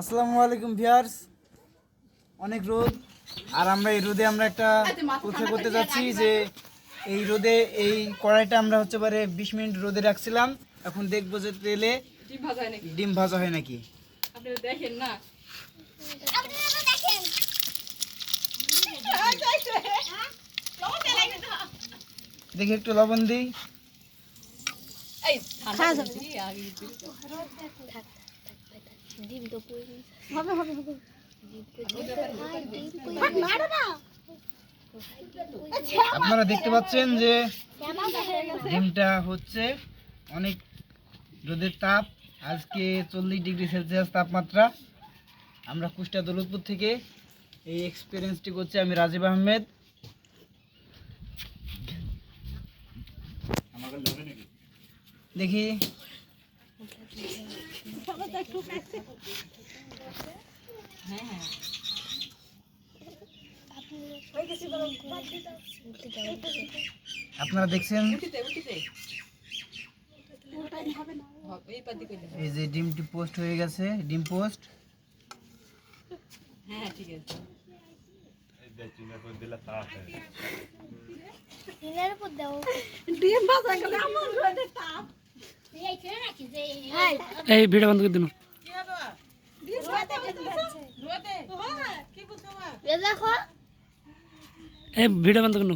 আসসালামু আলাইকুম ভিউয়ার্স। অনেক রোদ। আর আমরা এই রোদে আমরা একটা পরীক্ষা করতে যাচ্ছি যে এই রোদে এই কড়াইটা আমরা হচ্ছে পারে বিশ মিনিট রোদে রাখছিলাম। এখন দেখব যে তেলে ডিম ভাজা হয় নাকি? ডিম ভাজা হয় নাকি? আপনি দেখেন না। দেখি একটু লবণ দিই। ডিম তো পুরি হবে হবে হবে। আপনারা দেখতে পাচ্ছেন যে ডিমটা হচ্ছে অনেক রোদের তাপ। আজকে চল্লিশ ডিগ্রি সেলসিয়াস তাপমাত্রা। আমরা কুষ্টিয়া দৌলতপুর থেকে এই এক্সপিরিয়েন্সটি করছি আমি রাজীব আহমেদ। দেখি। আপনারা দেখছেন এই যে ডিমটি পোস্ট হয়ে গেছে ডিম পোস্ট। হ্যাঁ ঠিক আছে। ডিমের উপর দাও। এই ভিডিও বন্ধ করে দিন। এই ভিডিও বন্ধ করুন